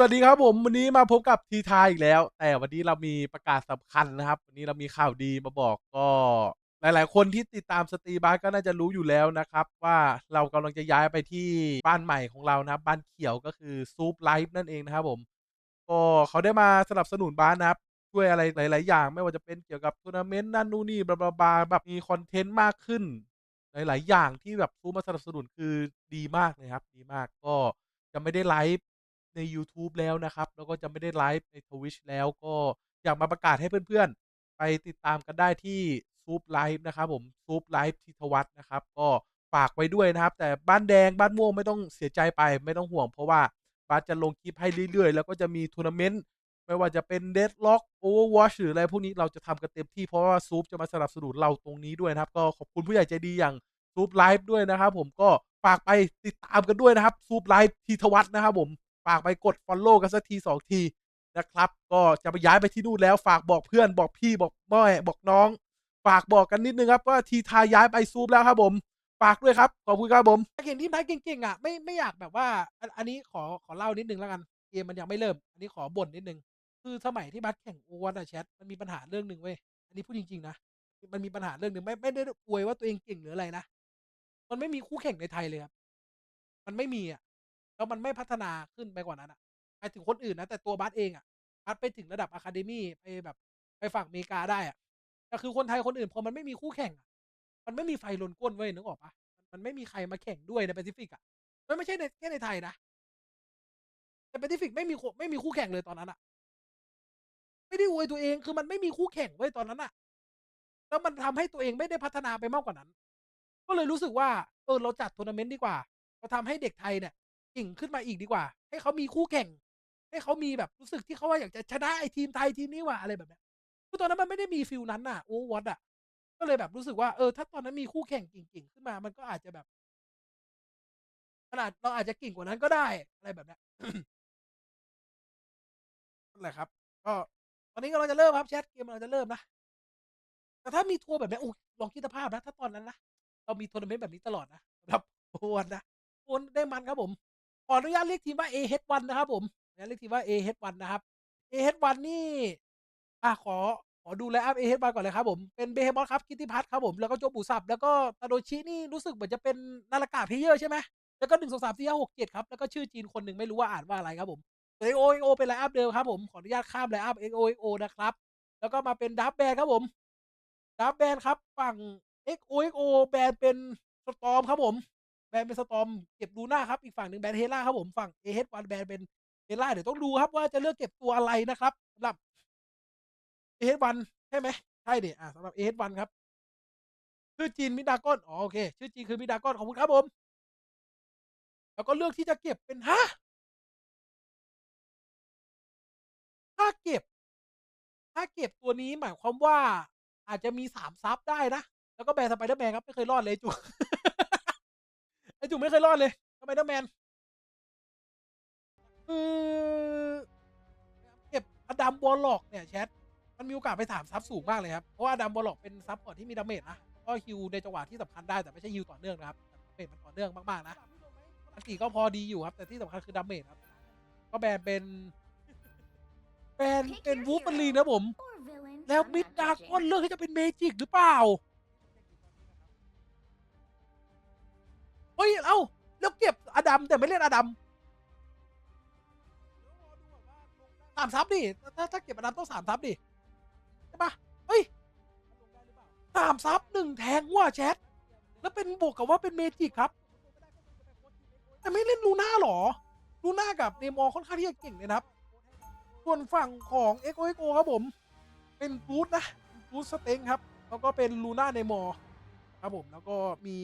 สวัสดีครับผมวันนี้มาพบกับทีทายอีกแล้ว แต่วันนี้เรามีประกาศสำคัญนะครับ วันนี้เรามีข่าวดีมาบอกก็ หลาย ๆ คนที่ติดตามสตรีบาร์ก็น่าจะรู้อยู่แล้วนะครับ ว่าเรากำลังจะย้ายไปที่บ้านใหม่ของเรานะครับ บ้านเขียวก็คือซูปไลฟ์นั่นเองนะครับผม ก็เขาได้มาสนับสนุนบ้านนะครับช่วยอะไรหลาย ๆ อย่าง ไม่ว่าจะเป็นเกี่ยวกับทัวร์นาเมนต์นั่นนู่นนี่บลาบลาๆแบบมีคอนเทนต์มากขึ้น หลาย ๆ อย่างที่แบบซูปมาสนับสนุนคือดีมากเลยครับ ดีมากก็จะไม่ได้ไลฟ์ ในยูทูบแล้วนะครับ แล้วก็จะไม่ได้ไลฟ์ใน Twitch แล้วก็อยากมาประกาศให้เพื่อนๆ ไปติดตามกันได้ที่ซูปไลฟ์นะครับผมซูปไลฟ์ทิทวัฒนะครับ ก็ฝากไว้ด้วยนะครับ แต่บ้านแดงบ้านม่วงไม่ต้องเสียใจไปไม่ต้องห่วง เพราะว่าบาสจะลงคลิปให้เรื่อยๆ แล้วก็จะมีทัวร์นาเมนต์ไม่ว่าจะเป็น Deadlock Overwatch หรืออะไรพวกนี้เราจะทำกันเต็มที่เพราะว่าซูปจะมาสนับสนุนเราตรงนี้ด้วยนะครับ ก็ขอบคุณผู้ใหญ่ใจดีอย่างซูปไลฟ์ด้วยนะครับ ผมก็ฝากไปติดตามกันด้วยนะครับซูปไลฟ์ทิทวัฒนะครับผม ฝากไปกด Follow กันสักทีสองทีนะครับ ก็จะไปย้ายไปที่นู่นแล้วฝากบอกเพื่อนบอกพี่บอกม่บอกน้อง ฝากบอกกันนิดนึงครับว่าทีทาย้ายไปซูปแล้วครับผมฝากด้วยครับขอบคุณครับผมอยากเห็นทีมไทยเก่งๆอะไม่ไม่อยากแบบว่า อันนี้ขอขอเล่านิดนึงแล้วกันเกมมันยังไม่เริ่ม อันนี้ขอบ่นนิดนึงคือสมัยที่บัสแข่งอวันอะแชทมันมีปัญหาเรื่องหนึ่งเว้ยอันนี้พูดจริงๆนะมันมีปัญหาเรื่องหนึ่งไม่ไม่ได้อวยว่าตัวเองเก่งหรืออะไรนะมันไม่มีคู่แข่งในไทยเลยครับ มันไม่มีอะ แล้วมันไม่พัฒนาขึ้นไปกว่านั้นอะไปถึงคนอื่นนะ แต่ตัวบัสเองอะบัสไปถึงระดับอะคาเดมี่ไปแบบไปฝั่งอเมริกาได้อะแต่คือคนไทยคนอื่นพอมันไม่มีคู่แข่งอะมันไม่มีไฟลนก้นเว้ยนึกออกปะมันไม่มีใครมาแข่งด้วยในแปซิฟิกอะมันไม่ใช่ในแค่ในไทยนะแต่แปซิฟิกไม่มีไม่มีคู่แข่งเลยตอนนั้นอะไม่ได้อวยตัวเองคือมันไม่มีคู่แข่งเว้ยตอนนั้นอะแล้วมันทำให้ตัวเองไม่ได้พัฒนาไปมากกว่านั้น ก็เลยรู้สึกว่า เออเราจัดทัวร์นาเมนต์ดีกว่า เราทำให้เด็กไทยเนี่ย ก่งขึ้นมาอีกดีกว่า ให้เขามีคู่แข่ง ให้เขามีแบบรู้สึกที่เขาว่าอยากจะชนะไอ้ทีมไทยทีมนี้ว่ะอะไรแบบเนี้ยคือตอนนั้นมันไม่ได้มีฟิลนั้นน่ะโอ้วัดอะก็เลยแบบรู้สึกว่าเออถ้าตอนนั้นมีคู่แข่งเก่งๆขึ้นมา มันก็อาจจะแบบขนาดเราอาจจะเก่งกว่านั้นก็ได้อะไรแบบเนี้ยนั่นแหละครับ ก็ตอนนี้ก็เราจะเริ่มครับแชทเกมเราจะเริ่มนะแต่ถ้ามีทัวร์แบบนี้โอ้ลองคิดภาพนะ ถ้าตอนนั้นนะเรามีทัวร์นาเมนต์แบบนี้ตลอดนะสำหรับโอวันนะโอนได้มันครับผม ขออนุญาตเรียกทีมว่า AH1 นะครับ ผมอนุญาตเรียกทีมว่า AH1 นะครับ AH1 นี่อะขอขอดูไลน์อัพ AH1 ก่อนเลยครับผมเป็นเบเฮมอสครับกิติพัฒน์ครับผมแล้วก็โจบูสับแล้วก็ตาโดชินี่รู้สึกเหมือนจะเป็นนาฬกาเพลเยอร์ใช่ไหมแล้วก็หนึ่งสองสามสี่ห้าหกเจ็ดครับแล้วก็ชื่อจีนคนหนึ่งไม่รู้ว่าอ่านว่าอะไรครับผมเอ็กโอเอ็กโอเป็นไลน์อัพเดิมครับผมขออนุญาตข้ามไลน์อัพเอ็กโอเอ็กโอนะครับ แล้วก็มาเป็นดับแบนครับผมดับแบนครับฝั่ง XOXO แบนเป็นสตอมครับผม แบนเป็นสตอมเก็บดูหน้าครับ อีกฝั่งหนึ่งแบนเฮล่าครับผมฝั่ง AH1 แบนเป็นเฮล่าเดี๋ยวต้องดูครับว่าจะเลือกเก็บตัวอะไรนะครับสำหรับ AH1 ใช่ไหมใช่ดิอะสำหรับ AH1 ครับชื่อจีนมิดากอนอ๋อโอเค ชื่อจีนคือมิดากอนขอบคุณครับผม แล้วก็เลือกที่จะเก็บเป็นฮะถ้าเก็บ ถ้าเก็บตัวนี้หมายความว่าอาจจะมีสามซับได้นะ แล้วก็แบนสไปเดอร์แมนครับ ไม่เคยรอดเลยจุก ไอจุกไม่เคยรอดเลยสไปเดอร์แมนคือเก็บอดัมบอลล็อกเนี่ยแชทมันมีโอกาสไปถามซับสูงมากเลยครับ เพราะว่าอดัมบอลล็อกเป็นซับก่อนที่มีดาเมจนะก็ฮิวในจังหวะที่สำคัญได้แต่ไม่ใช่ฮิวต่อเนื่องนะครับดาเมจมันต่อเนื่องมากๆนะอันตีก็พอดีอยู่ครับ แต่ที่สำคัญคือดาเมจครับ ก็แบนเป็นแบนเป็นวูฟเฟอรีนนะผม แล้วมิดดาก้อนเลือกที่จะเป็นเมจิกหรือเปล่า เฮ้ย เอ้า แล้วเก็บอดัมแต่ไม่เล่นอดัมสามซับดิ ถ้าถ้าเก็บอดัมต้องสามซับดิ ใช่ปะเฮ้ยสามซับหนึ่งแทงว่ะแชท แล้วเป็นบวกกับว่าเป็นเมจิกครับ แต่ไม่เล่นลูน่าหรอ ลูน่ากับเนมอร์ค่อนข้างที่จะเก่งเลยนะครับ ส่วนฝั่งของ x o x o ครับผม เป็นบูธนะบูธสเต็งครับ แล้วก็เป็นลูน่าในมอครับผม แล้วก็มี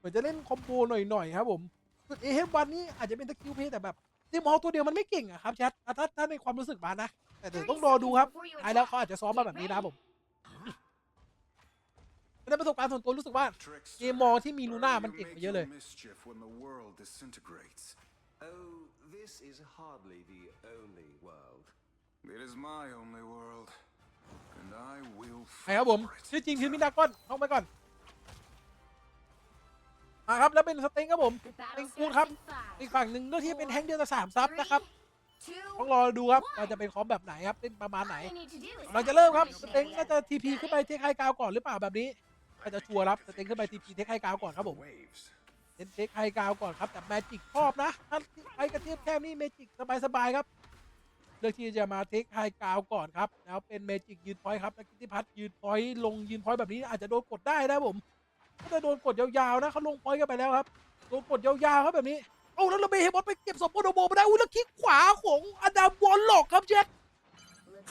เหมือนจะเล่นคอมโบหน่อยๆครับผมส่วนเอเฮวันนี่อาจจะเป็นสกิลเพลย์แต่แบบในมอตัวเดียวมันไม่เก่งอะครับแชทอะถ้าถ้าในความรู้สึกบานนะ แต่เดี๋ยวต้องรอดูครับท้ายแล้วเขาอาจจะซ้อมมาแบบนี้นะครับผมในประสบการณ์ส่วนตัวรู้สึกว่าเกมมอที่มีลูน่ามันเก่งกว่าเยอะเลย Oh, this is hardly the only world. It is my only world, and I will ใช่ครับผม fight for it. ชื่อจริงคือมิดากอนท่องไปก่อน อ่าครับแล้วเป็นสเต็งครับผม The เป็น battle คูณครับ starts in five, อีกฝั่งหนึ่งเลือกที่จะเป็นแฮงค์เดียวแต่สามซับนะครับต้องรอดูครับว่าจะเป็นคอมแบบไหนครับเล่นประมาณไหน เราเราจะจะเริ่เริ่มมคครัรับบสสเต็เต็งงก็ก็จะจะทีพีขึ้นไปเทคไฮกราวก่อนหรือเปล่าแบบนี้ก็จะชัวร์ครับสเต็งขึ้นไปทีพีเทคไฮกราวก่อนครับผม Waves. เล่นเทคไฮกราวก่อนครับแต่แมจิกชอบนะถ้าไปกระเทียบแค่นี้เมจิกสบายๆครับเลือกที่จะมาเทคไฮกราวก่อนครับแล้วเป็นเมจิกยืนพอยต์ครับแล้วกิติพัฒน์ยืนพอยต์ลงยืนพอยต์แบบนี้อาจจะโดนกดได้นะผม ถ้าจะโดนกดยาวๆนะเขาลงพอยกันไปแล้วครับโดนกดยาวๆครับแบบนี้โอ้แล้วเราเบเฮบอสไปเก็บศพโอโดโบมาได้อุ้ยแล้วคลิกขวาของอดัมวอลล็อกครับเจ็ด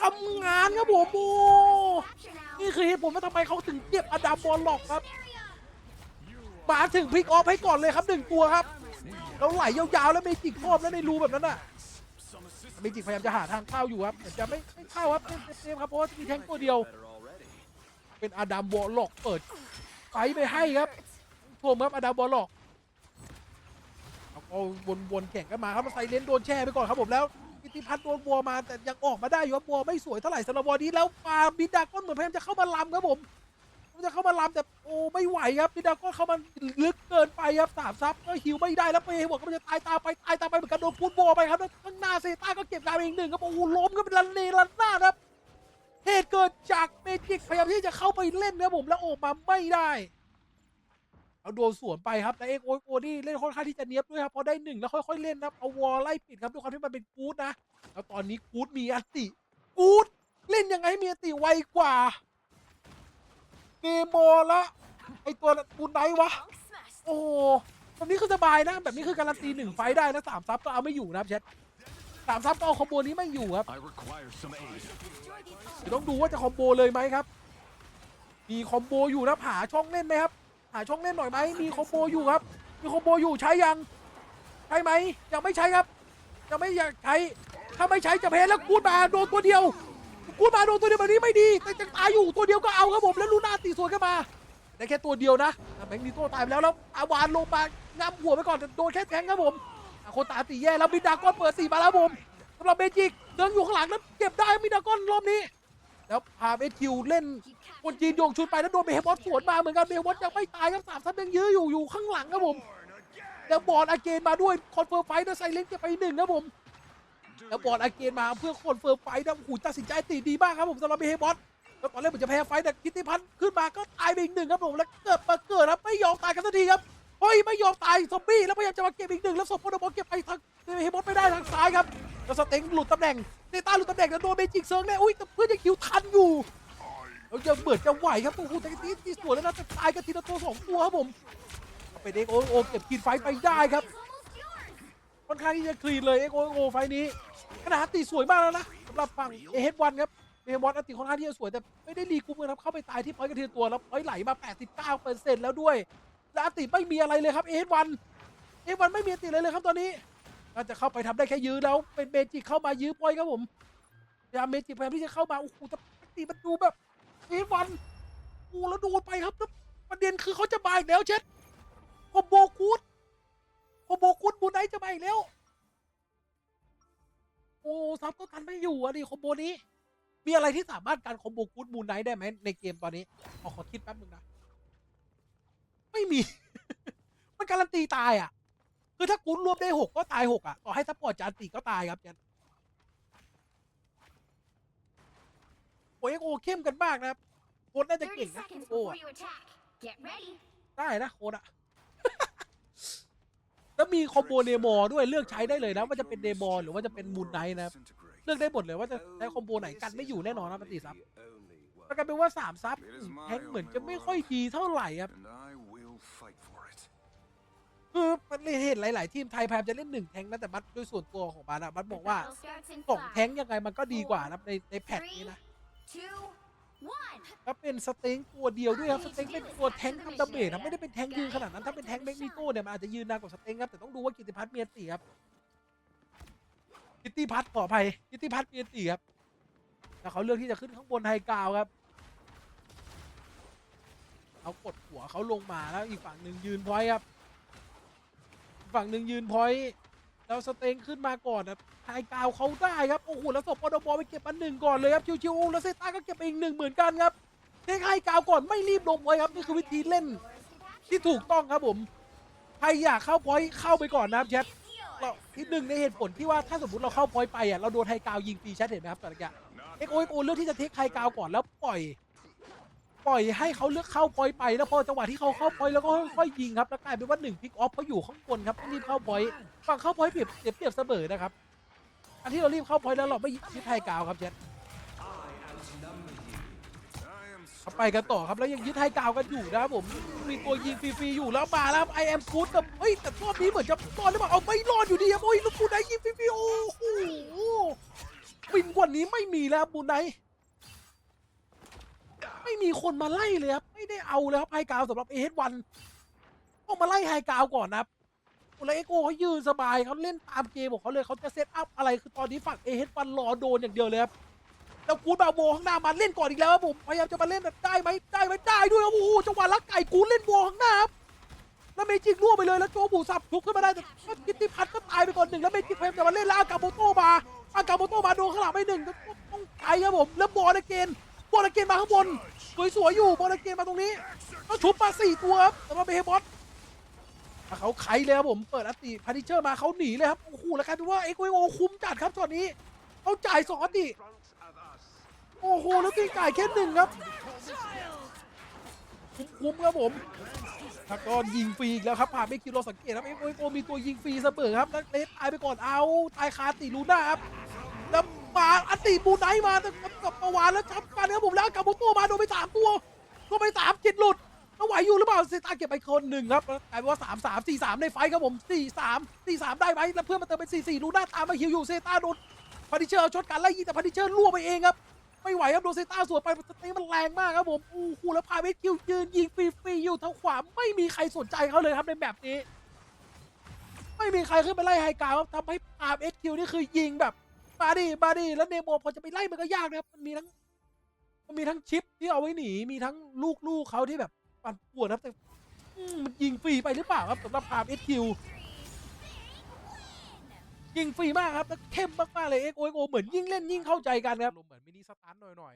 ทำงานครับผมโอ้นี่คือเหตุผลว่าทำไมเขาถึงเก็บอดัมบอลล็อกครับมาถึงพลิกออฟให้ก่อนเลยครับหนึ่งตัวครับแล้วไหลยาวๆแล้วเมจิกครอบแล้วในรูแบบนั้นน่ะเมจิกพยายามจะหาทางเข้าอยู่ครับแต่จะไม่ไม่เข้าครับเซฟๆครับเพราะว่ามีแทงตัวเดียว เป็นอดัมบอลล็อกเปิด ไฟไปให้ครับชมครับอดัมบอลหลอกเอาเอาวนๆแข่งกันมาครับมาใส่เลนโดนแช่ไปก่อนครับผมแล้วกิติพัฒน์โดนบัวมาแต่ยังออกมาได้อยู่ครับบัวไม่สวยเท่าไหร่สำหรับบัวนี้แล้วมาบิดาก้อนเหมือนพยายามจะเข้ามาลำครับผมจะเข้ามาลำแต่โอ้ไม่ไหวครับบิดาก้อนเข้ามาลึกเกินไปครับสามซับก็หิวไม่ได้แล้วเปย์บอกว่าจะตายตาไปตายตาไปเหมือนกันโดนพูดบัวไปครับแล้วข้างหน้าเซต้าก็เก็บดาวอีกหนึ่งครับโอ้ล้มก็เป็นลันเลลันหน้าครับ เหตุเกิดจากเมจิกพยายามที่จะเข้าไปเล่นนะผมแล้วออกมาไม่ได้เอาโดนสวนไปครับแต่เอกโอโอนี่เล่นค่อนข้างที่จะเนี้ยบด้วยครับพอได้หนึ่งแล้วค่อยๆเล่นนะครับเอาวอลไล่ปิดครับด้วยความที่มันเป็นกู๊ดนะแล้วตอนนี้กู๊ดมีอติกู๊ดเล่นยังไงให้มีอติไวกว่าเกมโมละไอตัวบูนไนท์วะ โอ้โหแบบนี้คือสบายนะ แบบนี้คือการันตีหนึ่งไฟได้นะสามซับก็เอาไม่อยู่นะครับเชท สามซับก็เอาคอมโบนี้ไม่อยู่ครับ I require some aid. เดี๋ยวต้องดูว่าจะคอมโบเลยไหมครับ มีคอมโบอยู่นะหาช่องเล่นไหมครับ หาช่องเล่นหน่อยไหมมีคอมโบอยู่ครับ มีคอมโบอยู่ใช้ยังใช่ไหมยังไม่ใช้ครับยังไม่อยากใช้ถ้าไม่ใช้จะแพ้แล้วกูดมาโดนตัวเดียวกูดมาโดนตัวเดียวแบบนี้ไม่ดี แต่ยังตายอยู่ตัวเดียวก็เอาครับผมแล้วลูน่าตีสวนขึ้นมาได้แค่ตัวเดียวนะแต่แบงค์นีโต้ตายไปแล้วแล้วอาวานลงมางำหัวไปก่อนแต่โดนแค่แทงครับผมอะ โคตาตีแย่แล้วมิดดากอนเปิดสี่มาแล้วผมสำหรับเมจิกเดินอยู่ข้างหลังแล้วเก็บได้มิดดากอนรอบนี้ แล้วพาเอคิวเล่นคนจีนโยงชุดไปแล้วโดนเบฮบอสสวนมาเหมือนกันเบฮบอสยังไม่ตายครับสามซับยังยื้ออยู่อยู่ข้างหลังครับผมแล้วบอลอาเกนมาด้วยคอนเฟิร์มไฟท์นะไซเลนเก็บไปหนึ่งครับผมแล้วบอลอาเกนมาเพื่อคอนเฟิร์มไฟท์นะโอ้โหตัดสินใจตีดีมากครับผมสำหรับเบฮบอสแล้วตอนแรกเหมือนจะแพ้ไฟต์แต่กิตติพันธ์ขึ้นมาก็ตายไปอีกหนึ่งครับผมแล้วเกิดมาเกิดครับไม่ยอมตายกันสักทีครับ เฮ้ยไม่ยอมตายซอมบี้แล้วพยายามจะมาเก็บอีกหนึ่งแล้วศพโปรโดบอลเก็บไปทางเฮมอสไม่ได้ทางซ้ายครับแล้วสเต็งหลุดตำแหน่งเนต้าหลุดตำแหน่งแล้วโดนเมจิกเซิร์งเนี่ยอุ้ยแต่เพื่อนยังคิวทันอยู่แล้วยังเบิดจะไหวครับโอ้โหแต่ตีตีสวนแล้วนะแต่ตายกันทีละตัวสองตัวครับผมเป็นเอ็กโอโอเก็บกินไฟไปได้ครับค่อนข้างที่จะคลีนเลยเอ็กโอโอไฟนี้ขนาดตีสวยมากแล้วนะสำหรับฝั่งเอเฮดวันครับเบมอนอัติค่อนข้างที่จะสวยแต่ไม่ได้รีกรุ๊ปเลยครับเข้าไปตายที่พอยต์กันทีละตัวแล้วพอยต์ไหลมา 89เปอร์เซ็นต์แล้วด้วย แล้วอันติไม่มีอะไรเลยครับเอวันเอวันไม่มีอันติเลยเลยครับตอนนี้น่าจะเข้าไปทำได้แค่ยื้อแล้วเป็นเมจิเข้ามายื้อพอยครับผมพยายามเมจิพยายามที่จะเข้ามาโอ้โหแต่อันติมันดูแบบเอวันโอ้แล้วดนไปครับแล้วประเด็นคือเขาจะมาอีกแล้วเช็ดคอมโบคูดคอมโบคูดบูไนจะมาอีกแล้วโอ้ซับก็กันไม่อยู่อะดิคอมโบนี้ มีอะไรที่สามารถการคอมโบกูดมูไนได้ไหมในเกมตอนนี้ขอขอคิดแป๊บนึงนะ ไม่มี มันการันตีตายอะ คือถ้ากูดรวบได้หกก็ตายหกอะต่อให้ซัพพอร์ตจานตีก็ตายครับจันโอ้ยโอเข้มกันมากนะครับโค้ดน่าจะเก่งนะโอ้อะได้นะโค้ดอะแล้วมีคอมโบเนมอร์ด้วยเลือกใช้ได้เลยนะ ว่าจะเป็นเนมอร์หรือว่าจะเป็นมูนไนท์นะครับ Disintegrate. เลือกได้หมดเลยว่าจะใช้คอมโบไหนกันไม่อยู่แน่นอนนะปฏิซับ The only world. มันกลายเป็นว่าสามซับแทงเหมือนจะไม่ค่อยดีเท่าไหร่ครับ คือมันเห็นหลาย ๆ ทีมไทยพยายามจะเล่นหนึ่งแทงนะแต่บัตด้วยส่วนตัวของบัตอะบัตบอกว่าสองแทงยังไงมันก็ดีกว่านะในในแพทนี้นะแล้วเป็นสเต็งตัวเดียวด้วยครับสเต็งเป็นตัวแทงทำดาเมจนะไม่ได้เป็นแทงยืนขนาดนั้นถ้าเป็นแทงเมกนิโก้เนี่ยมันอาจจะยืนนานกว่าสเต็งครับแต่ต้องดูว่ากิติพัฒน์เมียนตีครับกิติพัฒน์ขออภัยกิติพัฒน์เมียนตีครับแล้วเขาเลือกที่จะขึ้นข้างบนไฮกราวครับเอากดหัวเขาลงมาแล้วอีกฝั่งหนึ่งยืนพอยต์ครับอีก ฝั่งหนึ่งยืนพอยแล้วสเต็งขึ้นมาก่อนนะไฮกาวเขาได้ครับโอ้โหแล้วศพปอดบอไปเก็บอันหนึ่งก่อนเลยครับชิวๆแล้วเซต้าก็เก็บไปอีกหนึ่งเหมือนกันครับเทคไฮกาวก่อนไม่รีบลงไว้ครับนี่คือวิธีเล่น ที่ถูกต้องครับผมใครอยากเข้าพอยเข้าไปก่อนนะครับแชทเราที่หนึ่งในเหตุผลที่ว่าถ้าสมมติเราเข้าพอยไปอะเราโดนไฮกาวยิงฟรีแชทเห็นไหมครับตอนนี้เอ็กโอเอ็กโอเลือกที่จะเทคไฮกาวก่อนแล้วปล่อย ปล่อยให้เขาเลือกเข้าพอยต์ไปแล้วพอจังหวะที่เขาเข้าพอยต์แล้วก็ค่อยๆยิงครับแล้วกลายเป็นว่าหนึ่งพิกออฟเขาอยู่ข้างบนครับรีบเข้าพอยต์ฝั่งเข้าพอยต์เปรียบเปรียบเปรียบเสมอนะครับอันที่เรารีบเข้าพอยต์แล้วเราไม่ยึดไฮกาวครับเจษ I am เอาไปกันต่อครับแล้วยังยึดไฮกาวกันอยู่นะครับผมมีตัวยิงฟรีๆอยู่แล้วมาแล้วไอแอมกูดแต่เฮ้ยแต่รอบนี้เหมือนจะรอดหรือเปล่าเอาไม่รอดอยู่ดีครับโอ้ยลูกบูไนยิงฟรีๆโอ้โหปินกว่านี้ไม่มีแล้วบูไน ไม่มีคนมาไล่เลยครับ ไม่ได้เอาเลยครับไฮกาวสำหรับเอสวันต้องมาไล่ไฮกาวก่อนนะครับแล้วเอ็กโอเขายืนสบายเขาเล่นตามเกมของเขาเลยเขาจะเซตอัพอะไรคือตอนนี้ฝั่งเอสวันรอโดนอย่างเดียวเลยครับแล้วกูดบาโวข้างหน้ามาเล่นก่อนอีกแล้วครับผมพยายามจะมาเล่นแบบได้ไหมได้ไหมได้ด้วยครับโอ้โหจังหวะลักไก่กูเล่นวอข้างหน้าครับแล้วเมจิกล่วงไปเลยแล้วโจบูสับทุกขึ้นมาได้แต่กิตติพัฒน์ก็ตายไปก่อนหนึ่งแล้วเมจิกพยายามจะมาเล่นแล้วอากาโมโตมาอากาโมโตมาโดนข้างหลังไปหนึ่งต้องต้องไกลครับผมแล้วบอลเกน บอลเกนมาข้างบนสวยๆอยู่บอลเกนมาตรงนี้แล้วชุบมาสี่ตัวครับสำหรับเบเฮบอสเขาไขเลยครับผมเปิดอัตติพานิเชอร์มาเขาหนีเลยครับโอ้โหแล้วกลายเป็นว่าเอ็กโอคุ้มจัดครับตอนนี้เขาจ่ายสองอัติโอ้โหแล้วตีไก่แค่หนึ่งครับคุ้มๆครับผมถ้าก็ยิงฟรีอีกแล้วครับผ่านไม่คิวเราสังเกตครับเอ็กโอเอ็กโอมีตัวยิงฟรีเสมอครับแล้วเลสตายไปก่อนเอาตายคาติลูน่าครับแล้วมาอัติบูไนมากับ กับประวานแล้วชับกันครับผมแล้วกับบุโตมาโดนไปสามตัวโดนไปสามจิตหลุดแล้วไหวอยู่หรือเปล่าเซตาเก็บไปคนหนึ่งครับแล้วกลายเป็นว่าสามสามสี่สามในไฟครับผมสี่สามสี่สามได้ไหมแล้วเพื่อนมาเติมเป็นสี่สี่ลูน่าตามมาฮิวอยู่เซตาโดนพาดิเชอร์เอาช็อตการไล่ยิงแต่พาดิเชอร์ล่วงไปเองครับไม่ไหวครับโดนเซต้าสวนไปสเตย์มันแรงมากครับผมโอ้โหแล้วพาเวทคิวยืนยิงฟรีๆอยู่ทางขวาไม่มีใครสนใจเขาเลยครับในแบบนี้ ไม่มีใครขึ้นไปไล่ไฮกาวด์ครับทำให้พาเอสคิวนี่คือยิงแบบ มาดิมาดิแล้วเนโมพอจะไปไล่มันก็ยากนะครับมันมีทั้ง มันมีทั้งชิปที่เอาไว้หนีมีทั้งลูกๆเขาที่แบบปั่นป่วนนะครับแต่อืมมันยิงฟรีไปหรือเปล่าครับสำหรับพามเอสคิวยิงฟรีมากครับแล้วเข้มมากๆเลยเอ็กโอเอ็กโอเหมือนยิ่งเล่นยิ่งเข้าใจกันครับเหมือนมินิสตันหน่อย